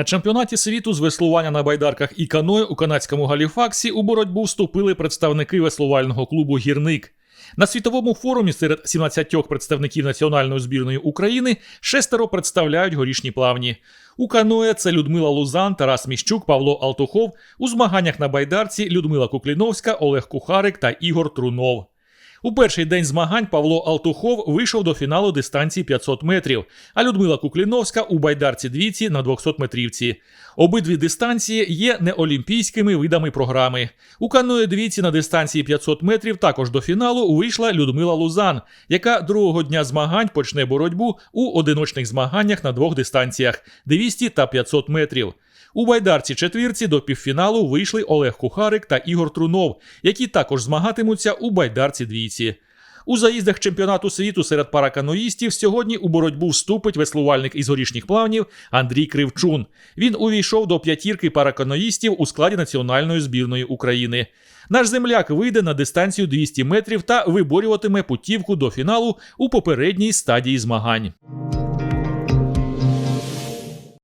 На чемпіонаті світу з веслування на байдарках і каною у канадському Галіфаксі у боротьбу вступили представники веслувального клубу Гірник. На світовому форумі серед 17 представників національної збірної України шестеро представляють горішні плавні. У каное це Людмила Лузан, Тарас Міщук, Павло Алтухов. У змаганнях на байдарці Людмила Кукліновська, Олег Кухарик та Ігор Трунов. У перший день змагань Павло Алтухов вийшов до фіналу дистанції 500 метрів, а Людмила Кукліновська у байдарці двійці на 200 метрівці. Обидві дистанції є неолімпійськими видами програми. У каної двійці на дистанції 500 метрів також до фіналу вийшла Людмила Лузан, яка другого дня змагань почне боротьбу у одиночних змаганнях на двох дистанціях 200 та 500 метрів. У байдарці четвірці до півфіналу вийшли Олег Кухарик та Ігор Трунов, які також змагатимуться у байдарці двійці. У заїздах чемпіонату світу серед параканоїстів сьогодні у боротьбу вступить веслувальник із горішніх плавнів Андрій Кривчун. Він увійшов до п'ятірки параканоїстів у складі національної збірної України. Наш земляк вийде на дистанцію 200 метрів та виборюватиме путівку до фіналу у попередній стадії змагань.